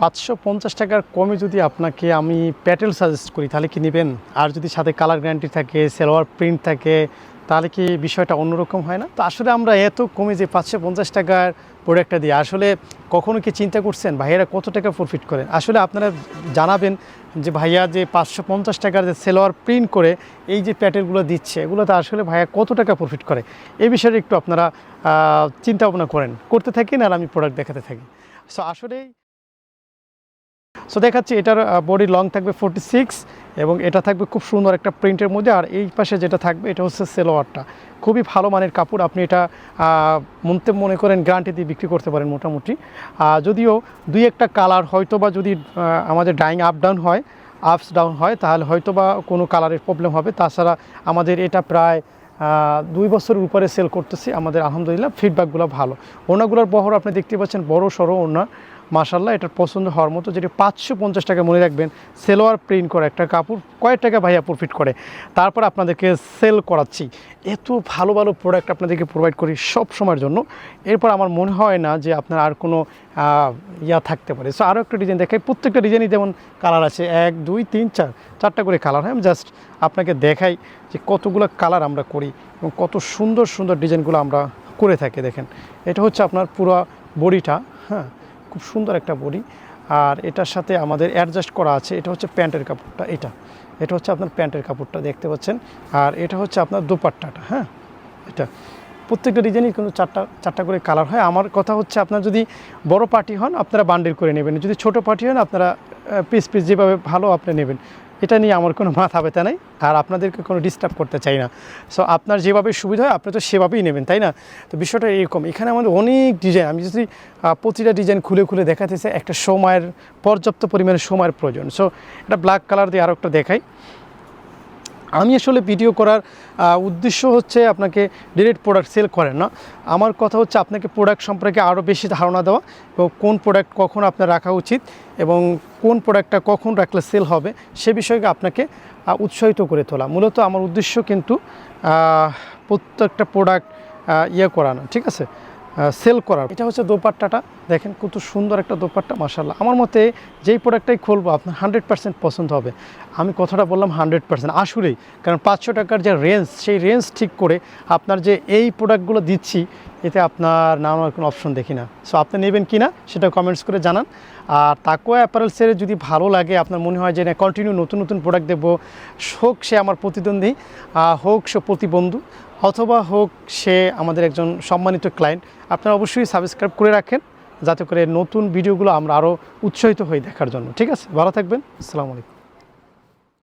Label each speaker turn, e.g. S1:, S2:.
S1: পাঁচশো পঞ্চাশ টাকার কমে যদি আপনাকে আমি প্যাটেল সাজেস্ট করি, তাহলে কি নেবেন? আর যদি সাথে কালার গ্যারান্টি থাকে সেলোয়ার প্রিন্ট থাকে, তাহলে কি বিষয়টা অন্যরকম হয় না? তো আসলে আমরা এত কমে যে পাঁচশো পঞ্চাশ টাকার প্রোডাক্টটা দিই আসলে কখনো কি চিন্তা করছেন? ভাইয়েরা কত টাকা প্রফিট করেন? আসলে আপনারা জানাবেন যে ভাইয়া যে পাঁচশো পঞ্চাশ টাকার যে সেলোয়ার প্রিন্ট করে এই যে প্যাটেলগুলো দিচ্ছে, এগুলোতে আসলে ভাইয়া কত টাকা প্রফিট করে? এই বিষয়ে একটু আপনারা চিন্তা ভাবনা করেন। করতে থাকেন আর আমি প্রোডাক্ট দেখাতে থাকি। সো আসলেই সো দেখাচ্ছি এটার বডি লং থাকবে ফোর্টি সিক্স এবং এটা থাকবে খুব সুন্দর একটা প্রিন্টের মধ্যে। আর এই পাশে যেটা থাকবে, এটা হচ্ছে সেলোয়ারটা। খুবই ভালো মানের কাপড়। আপনি এটা মনতে মনে করেন গ্যারান্টি দিয়ে বিক্রি করতে পারেন মোটামুটি। যদিও দুই একটা কালার হয়তো বা যদি আমাদের ডাইং আপ ডাউন হয় আপস ডাউন হয়, তাহলে হয়তো বা কোনো কালারের প্রবলেম হবে। তাছাড়া আমাদের এটা প্রায় দুই বছরের উপরে সেল করতেছি। আমাদের আলহামদুলিল্লাহ ফিডব্যাকগুলো ভালো। ওনাগুলোর বহর আপনি দেখতে পাচ্ছেন, বড় সড়ো ওনা মাশাল্লাহ এটার পছন্দ হওয়ার মতো যেটি পাঁচশো পঞ্চাশ টাকা মনে রাখবেন, সেলোয়ার প্রিন্ট করে একটা কাপড়, কয়েক টাকা ভাইয়া প্রফিট করে। তারপর আপনাদেরকে সেল করাচ্ছি। এত ভালো ভালো প্রোডাক্ট আপনাদেরকে প্রোভাইড করি সব সময়ের জন্য। এরপর আমার মনে হয় না যে আপনার আর কোনো ইয়া থাকতে পারে। সো আরও একটা ডিজাইন দেখাই। প্রত্যেকটা ডিজাইনই যেমন কালার আছে। এক, দুই, তিন, চার, চারটা করে কালার হয়, আমি জাস্ট আপনাকে দেখাই যে কতগুলো কালার আমরা করি এবং কত সুন্দর সুন্দর ডিজাইনগুলো আমরা করে থাকি, দেখেন। এটা হচ্ছে আপনার পুরো বডিটা হ্যাঁ। খুব সুন্দর একটা বডি। আর এটার সাথে আমাদের অ্যাডজাস্ট করা আছে, এটা হচ্ছে প্যান্টের কাপড়টা, এটা। এটা হচ্ছে আপনার প্যান্টের কাপড়টা, দেখতে পাচ্ছেন। আর এটা হচ্ছে আপনার দোপাট্টাটা হ্যাঁ? এটা। প্রত্যেকটা ডিজাইনই কিন্তু চারটা চারটা করে কালার হয়। আমার কথা হচ্ছে আপনার যদি বড় পার্টি হন, আপনারা বান্ডিল করে নেবেন। যদি ছোট পার্টি হন, আপনারা পিস পিস যেভাবে ভালো আপনি নেবেন। এটা নিয়ে আমার কোনো মাথা ব্যথা নেই আর আপনাদেরকে কোনো ডিস্টার্ব করতে চাই না। সো আপনার যেভাবে সুবিধা হয়, আপনি তো সেভাবেই নেবেন, তাই না? তো বিষয়টা এরকম, এখানে আমাদের অনেক ডিজাইন আমি যদি প্রতিটা ডিজাইন খুলে খুলে দেখাতেছে, একটা সময়ের, পর্যাপ্ত পরিমাণে সময়ের প্রয়োজন। সো এটা ব্ল্যাক কালার দিয়ে আরও একটা দেখাই। আমি আসলে ভিডিও করার উদ্দেশ্য হচ্ছে আপনাকে ডিরেক্ট প্রোডাক্ট সেল করেন না। আমার কথা হচ্ছে আপনাকে প্রোডাক্ট সম্পর্কে আরও বেশি ধারণা দেওয়া এবং কোন প্রোডাক্ট কখন আপনার রাখা উচিত এবং কোন প্রোডাক্টটা কখন রাখলে সেল হবে সে বিষয়কে আপনাকে উৎসাহিত করে তোলা। মূলত আমার উদ্দেশ্য কিন্তু প্রত্যেকটা প্রোডাক্ট ইয়ে করা না ঠিক আছে? সেল করার। এটা হচ্ছে দোপাট্টাটা। দেখেন কত সুন্দর একটা দোপাট্টা মাসাল্লাহ আমার মতে যেই প্রোডাক্টটাই খুলবো, আপনার হান্ড্রেড পার্সেন্ট পছন্দ হবে। আমি কথাটা বললাম হান্ড্রেড পার্সেন্ট আসলেই। কারণ পাঁচশো টাকার যে রেঞ্জ সেই রেঞ্জ ঠিক করে আপনার যে এই প্রোডাক্টগুলো দিচ্ছি এতে আপনার নামার কোনো অপশন দেখি না। সো আপনি নেবেন কি না সেটা কমেন্টস করে জানান। আর তাকুয়া অ্যাপারেলসের যদি ভালো লাগে, আপনার মনে হয় যে, না কন্টিনিউ নতুন নতুন প্রোডাক্ট দেবো, হোক সে আমার প্রতিদ্বন্দ্বী হোক সে প্রতিবন্ধু, অথবা হোক সে আমাদের একজন সম্মানিত ক্লায়েন্ট আপনারা অবশ্যই সাবস্ক্রাইব করে রাখেন, যাতে করে নতুন ভিডিওগুলো আমরা আরও উৎসাহিত হই দেখার জন্য। ঠিক আছে? ভালো থাকবেন। আসসালামু আলাইকুম।